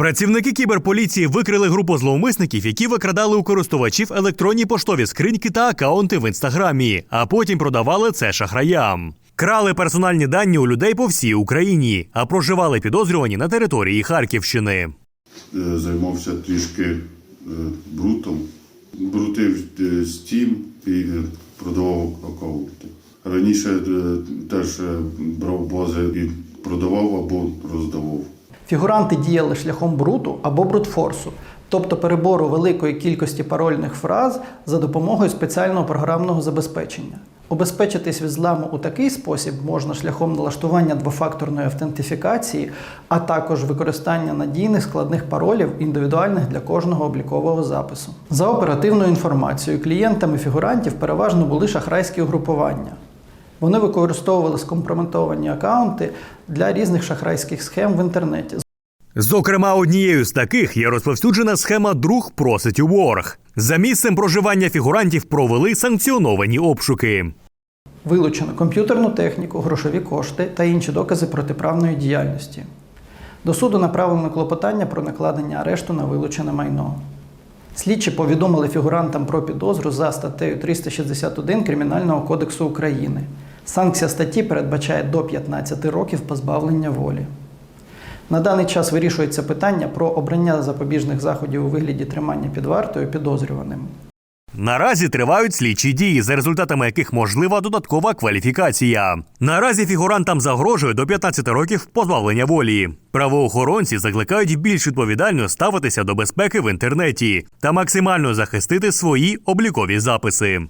Працівники кіберполіції викрили групу зловмисників, які викрадали у користувачів електронні поштові скриньки та акаунти в інстаграмі, а потім продавали це шахраям. Крали персональні дані у людей по всій Україні, а проживали підозрювані на території Харківщини. Е, займався трішки е, брутом. Брутив е, Steam і продавав аккаунти. Раніше теж брав бази і продавав або роздавав. Фігуранти діяли шляхом бруту або брутфорсу, тобто перебору великої кількості парольних фраз за допомогою спеціального програмного забезпечення. Убезпечитись від зламу у такий спосіб можна шляхом налаштування двофакторної автентифікації, а також використання надійних складних паролів, індивідуальних для кожного облікового запису. За оперативною інформацією, клієнтами фігурантів переважно були шахрайські угрупування. Вони використовували скомпрометовані акаунти для різних шахрайських схем в інтернеті. Зокрема, однією з таких є розповсюджена схема Друг просить у борг. За місцем проживання фігурантів провели санкціоновані обшуки. Вилучено комп'ютерну техніку, грошові кошти та інші докази протиправної діяльності. До суду направлено клопотання про накладення арешту на вилучене майно. Слідчі повідомили фігурантам про підозру за статтею 361 Кримінального кодексу України. Санкція статті передбачає до 15 років позбавлення волі. На даний час вирішується питання про обрання запобіжних заходів у вигляді тримання під вартою підозрюваним. Наразі тривають слідчі дії, за результатами яких можлива додаткова кваліфікація. Наразі фігурантам загрожує до 15 років позбавлення волі. Правоохоронці закликають більш відповідально ставитися до безпеки в інтернеті та максимально захистити свої облікові записи.